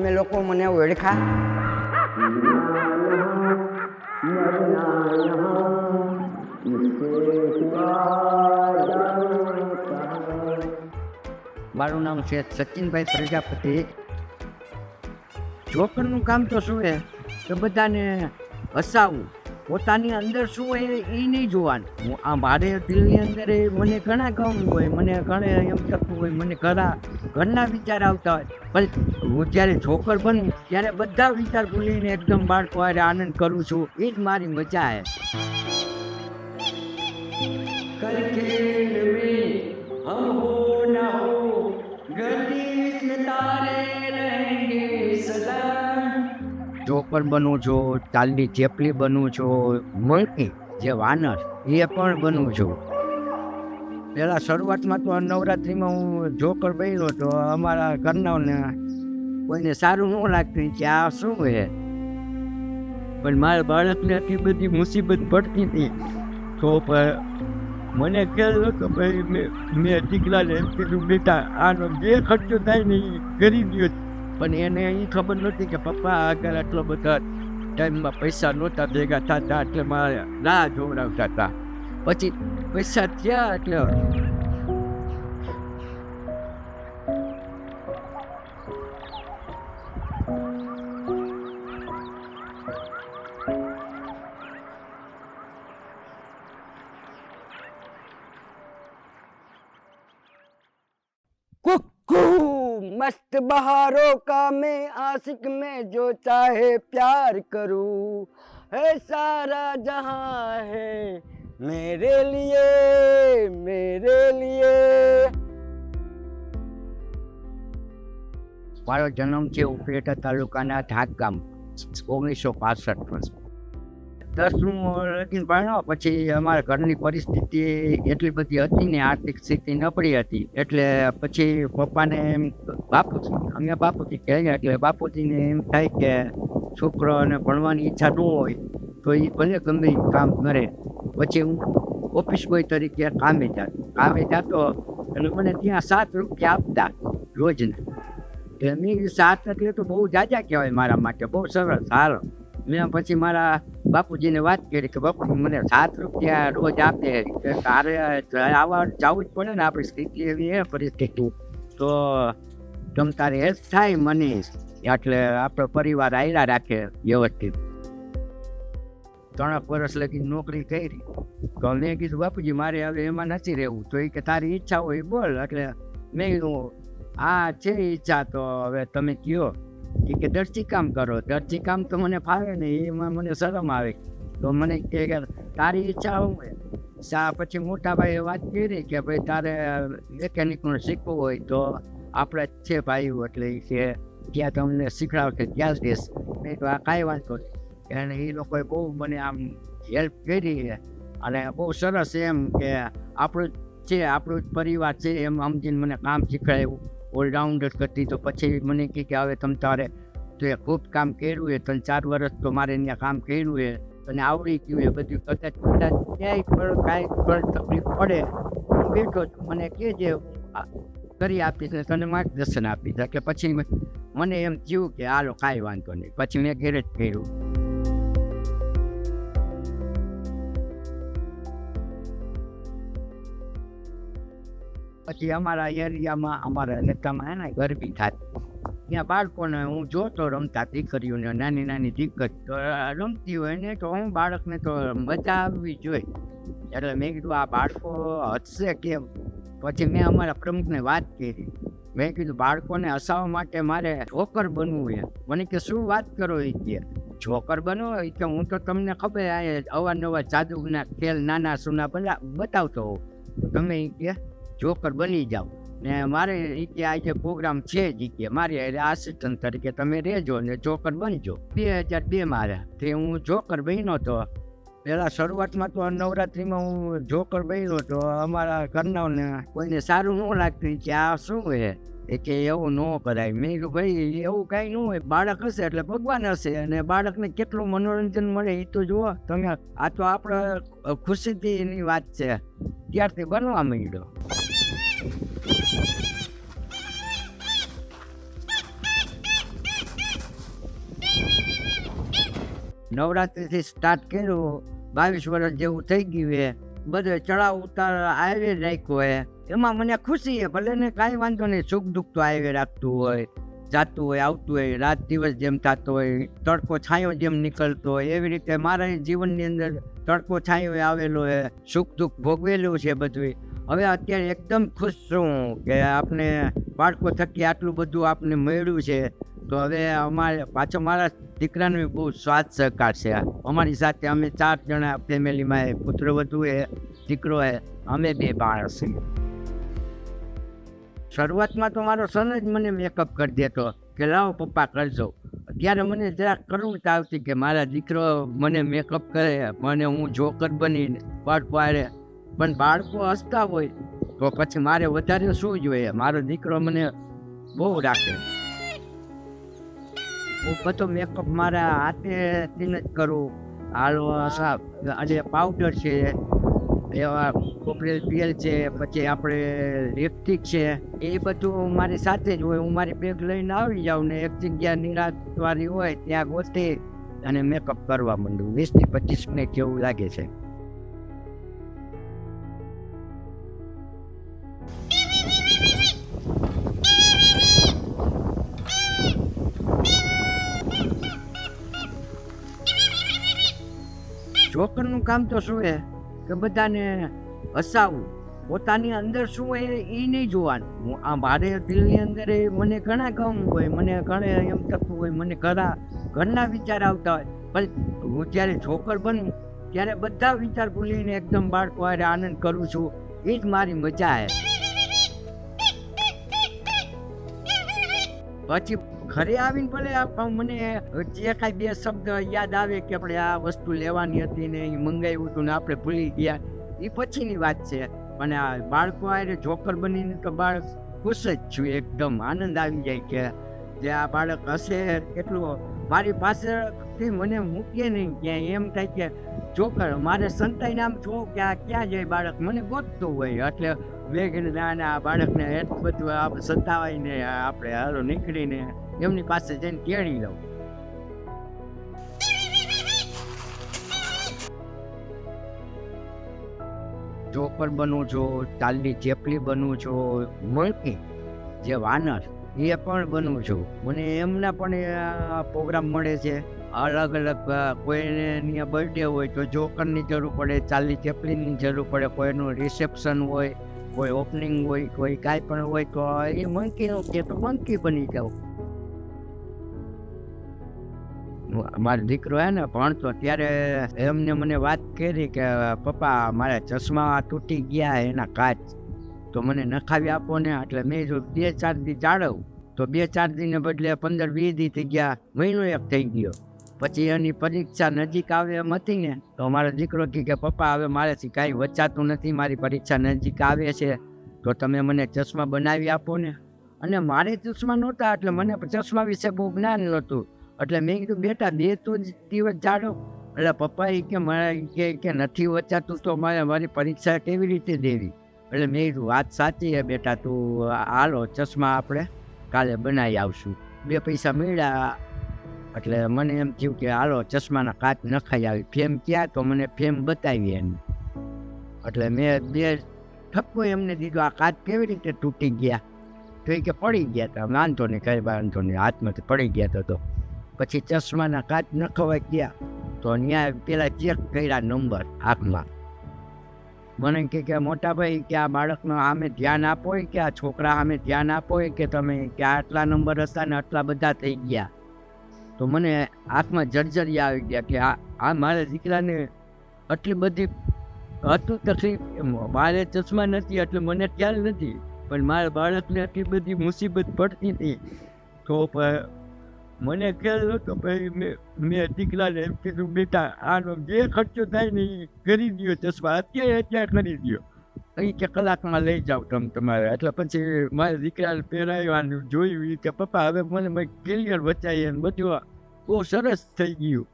તમે લોકો મને ઓળખા? મારું નામ છે સચિનભાઈ પ્રજાપતિ. જોકરનું કામ તો શું છે? કે બધાને હસાવવું પોતાની અંદર શું હોય એ નહીં જોવાનું. આ મારે દિલની અંદર મને ઘણા ગમ હોય, મને ઘણા એમ થતું હોય, મને ઘણા ઘરના વિચાર આવતા હોય. પણ હું જ્યારે છોકર બનું ત્યારે બધા વિચાર ભૂલીને એકદમ બાળકો હારે આનંદ કરું છું. એ જ મારી મજા હે. ચોપર બનું છો તાલની ચેપલી બનું છો મંકી જે વાનર એ પણ બનું છું. પહેલાં શરૂઆતમાં તો નવરાત્રિમાં હું જોકર બન્યો તો અમારા ઘરનાઓને કોઈને સારું ન લાગતું કે આ શું છે પણ મારા બાળકને આટલી બધી મુસીબત પડતી હતી. તો મને કહેલું કે ભાઈ, મેં મેં દીકરાને એમ કીધું, બેટા, આનો જે ખર્ચો થાય ને એ કરી દો પણ એને એ ખબર નહોતી કે પપ્પા આગળ આટલો બધા ટાઈમમાં પૈસા નહોતા ભેગા થતા, એટલે મારે રાહ જોવડાવતા હતા. પછી With मस्त बहारों का मैं आशिक में जो चाहे प्यार करूँ। है सारा जहाँ है मेरे लिए मेरे लिए મારો જન્મ છે ઉપલેટા તાલુકાના ઢાક ગામ ઓગણીસો પાસઠમાં દસમું લગીન ભણ્યો પછી અમારા ઘરની પરિસ્થિતિ એટલી બધી હતી ને આર્થિક સ્થિતિ નબળી હતી એટલે પછી પપ્પાને એમ બાપુજી અમે બાપુજી કહેલા એટલે બાપુજીને એમ થાય કે છોકરાને ભણવાની ઈચ્છા ન હોય તો એ ભલે ગમે એ કામ કરે પછી હું ઓફિસ બોય તરીકે કામે જતો કામે જાતો એટલે મને ત્યાં સાત રૂપિયા આપતા રોજના. એમની સાત એટલે તો બહુ જાજા કહેવાય મારા માટે. બહુ સરસ, સારો. મેં પછી મારા બાપુજીને વાત કરી કે બાપુ મને સાત રૂપિયા રોજ આપે. તારે આવા જવું જ પડે ને આપણી સ્થિતિ એવી એ પરિસ્થિતિ. તો તમ તારે એ થાય મને. એટલે આપણો પરિવાર આયરા રાખે વ્યવસ્થિત. ત્રણેક વર્ષ લગી નોકરી કરી. તો મેં કીધું, બાપુજી, મારે હવે એમાં નથી રહેવું. તો એ કે, તારી ઈચ્છા હોય બોલ. એટલે મેં કીધું આ છે ઈચ્છા, તો હવે તમે કયો. એ કે, દરજી કામ કરો. દરજી કામ તો મને ફાવે ને, એમાં મને શરમ આવે. તો મને કહે કે, તારી ઈચ્છા હોય. સા, પછી મોટા ભાઈએ વાત કરી કે, ભાઈ, તારે મેકેનિકનું શીખવું હોય તો આપણે છે ભાઈઓ એટલે કે, ત્યાં તમને શીખડાવશે ત્યાં જ દેશ નહીં તો આ કાંઈ વાંધો નહીં. અને એ લોકોએ બહુ મને આમ હેલ્પ કરી અને બહુ સરસ એમ કે આપણું છે આપણું જ પરિવાર છે એમ સમજીને મને કામ શીખડાયું ઓલરાઉન્ડર કરતી તો પછી મને કહે કે હવે તમે તારે તો એ ખૂબ કામ કર્યું છે ત્રણ ચાર વર્ષ તો મારે ત્યાં કામ કર્યું છે તને આવડી ગયું એ બધું. કદાચ કદાચ ક્યાંય પણ કાંઈ પણ તકલીફ પડે. બેઠો મને કહેજે કરી આપીશ ને તને માર્ગદર્શન આપીશ. કે પછી મને એમ થયું કે હાલો કાંઈ વાંધો નહીં. પછી મેં ઘેરે જ કર્યું. પછી અમારા એરિયામાં અમારા નેતામાં એના ગરબી થતી ત્યાં બાળકોને હું જોતો રમતા દીકરીઓને, નાની નાની તો રમતી હોય ને તો હું બાળકને તો મજા આવવી જોઈએ. એટલે મેં કીધું આ બાળકો હસશે કેમ? પછી મેં અમારા પ્રમુખને વાત કરી. મેં કીધું, બાળકોને હસાવવા માટે મારે જોકર બનવું છે. મને કે, શું વાત કરો એ કે? જોકર બનો એ કે હું તો તમને ખબર આ અવારનવાર જાદુના ખેલ નાના સુના બધા બતાવતો હોઉં. તમે એ કે? જોકર બની જાઓ. ને મારે એ આ આજે પ્રોગ્રામ છે જ ઈ કે મારે આસિસ્ટન્ટ તરીકે તમે રહેજો ને જોકર બનજો. બે હજાર બે મારે તે હું જોકર બન્યો હતો પહેલાં શરૂઆતમાં તો નવરાત્રિમાં હું જોકર બન્યો તો અમારા ઘરનાઓને કોઈને સારું ન લાગતું. કે આ શું હે? એ કે એવું ન કરાય. મેં કીધું, ભાઈ, એવું કાંઈ ન હોય. બાળક હશે એટલે ભગવાન હશે. અને બાળકને કેટલું મનોરંજન મળે એ તો જુઓ. તમે આ તો આપણે ખુશીથી એની વાત છે. ત્યારથી બનવા માંડ્યો. નવરાત્રિથી સ્ટાર્ટ કર્યું. બાવીસ વર્ષ જેવું થઈ ગયું છે. બધે ચડાવ ઉતાર આવી રાખ્યો હોય એમાં મને ખુશી છે, ભલે ને કાંઈ વાંધો નહીં, સુખ દુઃખ તો આવી રાખતું હોય, જાતું હોય, આવતું હોય, રાત દિવસ જેમ થતો હોય, તડકો છાંયો જેમ નીકળતો હોય, એવી રીતે મારા જીવનની અંદર તડકો છાંયો આવેલો હોય સુખ દુઃખ ભોગવેલું છે બધું હવે અત્યારે એકદમ ખુશ છું કે આપણે બાળકો થકી આટલું બધું આપને મળ્યું છે. તો હવે અમારે પાછો મારા દીકરાનો બહુ સ્વાદ સહકાર છે. અમારી સાથે અમે ચાર જણા ફેમિલીમાં પુત્ર વધુ, એ દીકરો, એ અમે બે માણસ શરૂઆતમાં તો મારો સન જ મને મેકઅપ કરી દેતો કે લાવો પપ્પા કરજો. ત્યારે મને જરાક કરુણતા આવતી કે મારા દીકરો મને મેકઅપ કરે, મને હું જોકર બનીને પટ પાડે. પણ બાળકો હસતા હોય તો પછી મારે વધારે શું જોઈએ? મારો દીકરો મને બહુ રાખે. હું બધો મેકઅપ મારા હાથેથી જ કરું. હાલો આજે પાવડર છે, એવા કોપરેલ તેલ છે, પછી આપણે લિપસ્ટિક છે. એ બધું મારી સાથે જ હોય, હું મારી બેગ લઈને આવી જાઉં ને એક જગ્યા નિરાશવાળી હોય, ત્યાં ગોતી અને મેકઅપ કરવા માંડું. વીસથી પચીસ મિનિટ જેવું લાગે છે. જોકરનું કામ તો શું એ કે બધાને હસાવવું પોતાની અંદર શું હોય એ નહીં જોવાનું. આ મારે દિલની અંદર એ મને ઘણા ગમ હોય, મને ઘણે એમ થતું હોય, મને ઘણા, ઘરના વિચાર આવતા હોય. પણ હું જ્યારે છોકર બનું, ત્યારે બધા વિચાર ભૂલીને એકદમ બાળકો આનંદ કરું છું. એ જ મારી મજા છે. પછી ઘરે આવીને ભલે મને જે કાંઈ બે શબ્દ યાદ આવે કે આપણે આ વસ્તુ લેવાની હતી ને એ મંગાવ્યું હતું ને આપણે ભૂલી ગયા એ પછીની વાત છે. પણ આ બાળકો આરે જોકર બનીને તો બાળક ખુશ જ છું, એકદમ આનંદ આવી જાય કે જે આ બાળક હશે, એટલું મારી પાસેથી મને મૂકીએ નહીં ક્યાંય. એમ થાય કે જોકર, મારે સંતાઈ નામ છો કે આ ક્યાં જાય બાળક? મને ગોતતું હોય. એટલે મેં ના આ બાળકને એટલું બધું સતાવાઈને આપણે હારો નીકળીને એમની પાસે જઈને કેળી લઉં. ચોપર બનું છો તાલની ચેપલી બનું છો મળકી જે વાનર, એ પણ બનવું છું. મને એમના પણ પ્રોગ્રામ મળે છે. અલગ અલગ કોઈની બર્થડે હોય તો જોકરની જરૂર પડે ચાલી ચેપલીની જરૂર પડે, કોઈનું રિસેપ્શન હોય, કોઈ ઓપનિંગ હોય, કોઈ કાંઈ પણ હોય તો એ મંકીનું કે તો મંકી બની જાઉં મારો દીકરો હે ને ભણતો ત્યારે એમને મને વાત કરી કે, પપ્પા, મારા ચશ્મા તૂટી ગયા એના કાચ. તો મને નખાવી આપો ને, એટલે મેં જો બે ચાર દી જાળવું. તો બે ચાર દીને બદલે પંદર વીસ દી થઈ ગયા, મહિનો એક થઈ ગયો. પછી એની પરીક્ષા નજીક આવે એમ હતી ને, તો મારો દીકરો કહે કે, પપ્પા, હવે મારેથી કાંઈ વચાતું નથી, મારી પરીક્ષા નજીક આવે છે, તો તમે મને ચશ્મા બનાવી આપો ને. અને મારે ચશ્મા નહોતા, એટલે મને ચશ્મા વિશે બહુ જ્ઞાન નહોતું. એટલે મેં કીધું, બેટા, બે તો જ દિવસ જાડો એટલે પપ્પા એ કે, મારા કે કે નથી વચાતું, તો મારે, મારી પરીક્ષા કેવી રીતે દેવી? એટલે મેં કીધું, વાત સાચી છે બેટા, તું, હાલો, ચશ્મા આપણે કાલે બનાવી આવશું. બે પૈસા મળ્યા એટલે મને એમ થયું કે હાલો, ચશ્માના કાચ નખાઈ આવી. ફેમ ક્યાં? તો મને ફેમ બતાવી એને એટલે મેં બે ઠપકો એમને દીધો. આ કાચ કેવી રીતે તૂટી ગયા? તો એ કે પડી ગયા હતા વાંધો નહીં, કઈ વાંધો નહીં. હાથમાંથી પડી ગયા તો તો. પછી ચશ્માના કાચ નખવાઈ ગયા. તો ત્યાં પેલા ચેક કર્યા નંબર આંખમાં મને કે મોટા ભાઈ કે આ બાળકનો આમે ધ્યાન આપો કે આ છોકરા આમે ધ્યાન આપો કે તમે કે આટલા નંબર હતા ને આટલા બધા થઈ ગયા. તો મને આંખમાં જર્જરી આવી ગયા કે આ આ મારા દીકરાને આટલી બધી હતું તકલીફ મારે ચશ્મા નથી, એટલે મને ખ્યાલ નથી. પણ મારા બાળકને આટલી બધી મુસીબત પડતી હતી. તો મને ખ્યાલ નહોતો પછી મેં મેં દીકરાને એમ કીધું, બેટા, આનો જે ખર્ચો થાય ને એ કરી દો ચશ્મા અત્યારે અત્યારે કરી દો અહીં કે કલાકમાં લઈ જાઓ તમે તમારે. એટલે પછી મારા દીકરાને પહેરાવ્યું જોયું કે, પપ્પા, હવે મને મેં ક્લિયર બચાવી અને બધું બહુ સરસ થઈ ગયું.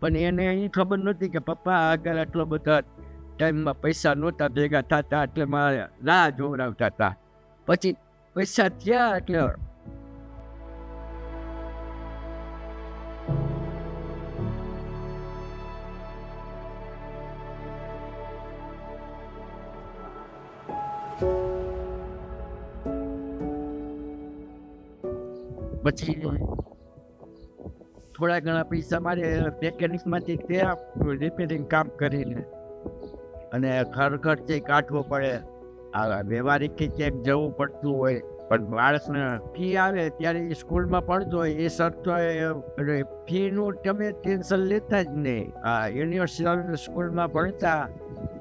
પણ એને એ ખબર નહોતી કે, પપ્પા, આગળ આટલો બધા ટાઈમમાં પૈસા નહોતા ભેગા થતા, એટલે મારે રાહ જોવડાવતા હતા. પછી પૈસા થયા એટલે પછી થોડા ઘણા પૈસા મારે મેકેનિકમાંથી તે રિપેરિંગ કામ કરીને. અને ઘર ખર્ચે કાઢવો પડે. આ વ્યવહારિક ચેક જવું પડતું હોય. પણ બાળકને ફી આવે ત્યારે એ સ્કૂલમાં ભણતો હોય એ સર તો ફીનું તમે ટેન્શન લેતા જ નહીં. આ યુનિવર્સિટી સ્કૂલમાં ભણતા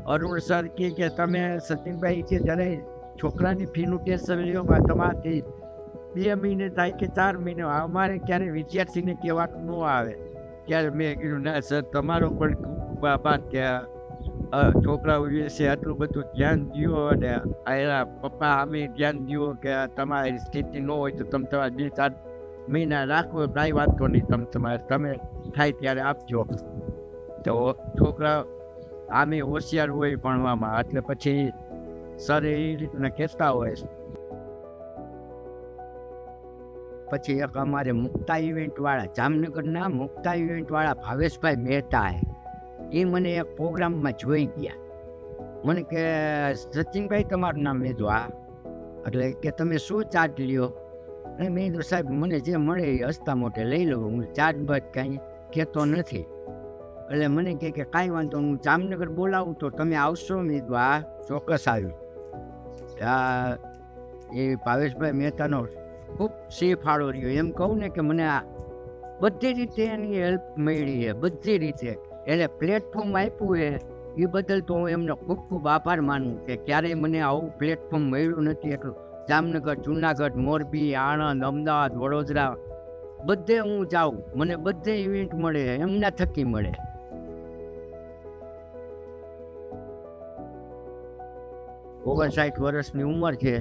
અરુણ સર કહે કે તમે સચિનભાઈ કે જ્યારે છોકરાની ફીનું ટેન્શન લ્યો માં તમારાથી બે મહિને થાય કે ચાર મહિને અમારે ક્યારે વિદ્યાર્થીને કહેવાનું ન આવે. ત્યારે મેં કીધું ના સર તમારો પણ બાબા કે અ, છોકરાઓ વિશે આટલું બધું ધ્યાન દ્યો અને આ એના પપ્પા, અમે ધ્યાન દો કે તમારી સ્થિતિ ન હોય તો તમે તમારા બે ચાર મહિના રાખો, કાંઈ વાંધો નહીં તમે તમારે, તમે થાય ત્યારે આપજો. તો છોકરા આમે હોશિયાર હોય ભણવામાં, એટલે પછી સર એ રીતના કહેતા હોય. પછી એક અમારે મુક્તા ઇવેન્ટવાળા જામનગરના મુક્તા ઇવેન્ટવાળા ભાવેશભાઈ મહેતા એ મને એક પ્રોગ્રામમાં જોઈ ગયા. મને કે, સચિનભાઈ, તમારું નામ લીધું આ એટલે કે, તમે શું ચાર્જ લ્યો? અને મેં કીધું, સાહેબ, મને જે મળે એ હસતા મોટે લઈ લઉં હું ચાર્જ બાદ કાંઈ કહેતો નથી. એટલે મને કહે કે, કાંઈ વાંધો. હું જામનગર બોલાવું તો તમે આવશો? મેં કીધું આ ચોક્કસ આવ્યું. આ એ ભાવેશભાઈ મહેતાનો ખૂબ સિંહ ફાળો રહ્યો. એમ કહું ને કે, મને આ બધી રીતે એની હેલ્પ મળી છે, બધી રીતે. એટલે પ્લેટફોર્મ આપ્યું એ એ બદલ તો હું એમનો ખૂબ ખૂબ આભાર માનું કે ક્યારેય મને આવું પ્લેટફોર્મ મળ્યું નથી એટલું. જામનગર, જુનાગઢ, મોરબી, આણંદ, અમદાવાદ, વડોદરા, બધે હું જાઉં. મને બધે ઇવેન્ટ મળે, એમના થકી મળે. ઓગણસાઠ વર્ષની ઉંમર છે.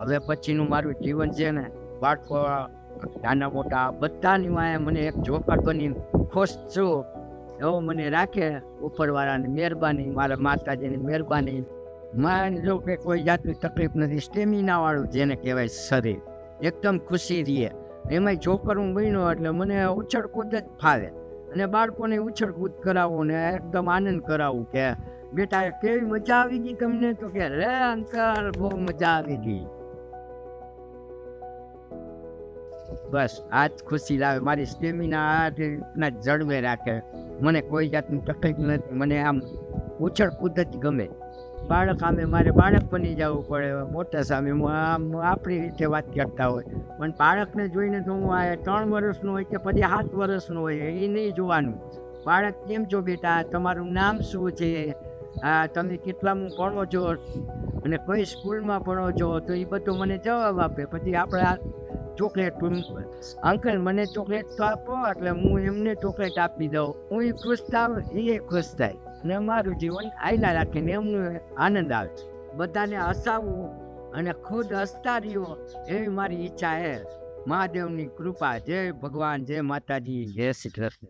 હવે પછીનું મારું જીવન છે ને બાળકો નાના મોટા, બધાની વાંહે મને એક જોકર બની ખુશ છું. એવો મને રાખે ઉપરવાળાની મહેરબાની, મારા માતાજીની મહેરબાની. મારે જો કે કોઈ જાતની તકલીફ નથી સ્ટેમિનાવાળું જેને કહેવાય શરીર. એકદમ ખુશી રહે એમાંય જોકર હું બન્યો એટલે મને ઉછળકૂદ જ ફાવે. અને બાળકોને ઉછળકૂદ કરાવવું ને એકદમ આનંદ કરાવવું કે, બેટા, કેવી મજા આવી ગઈ તમને? તો કે, રે અંકલ, બહુ મજા આવી ગઈ. બસ આ જ ખુશી લાવે. મારી સ્ટેમિના આ રીતના જ જળવે રાખે. મને કોઈ જાતની તકલીફ નથી. મને આમ ઉછળ કૂદ જ ગમે. બાળક સામે મારે બાળક બની જવું પડે. મોટા સામે આમ આપણી રીતે વાત કરતા હોય. પણ બાળકને જોઈને તો હું આ ત્રણ વર્ષનો હોય કે પછી સાત વર્ષનો હોય, એ નહીં જોવાનું. બાળક કેમ છો બેટા, તમારું નામ શું છે? આ તમે કેટલામાં ભણો છો? અને કઈ સ્કૂલમાં ભણો છો? તો એ બધું મને જવાબ આપે. પછી આપણે ચોકલેટ અંકલ મને ચોકલેટ તો આપો, એટલે હું એમને ચોકલેટ આપી દઉં. હું એ ખુશ થાવ એ ખુશ થાય. અને મારું જીવન આયલા રાખીને એમનું આનંદ આવે બધાને હસાવવું અને ખુદ હસતા રહ્યો એવી મારી ઈચ્છા છે. મહાદેવની કૃપા. જય ભગવાન, જય માતાજી, જય શ્રી કૃષ્ણ.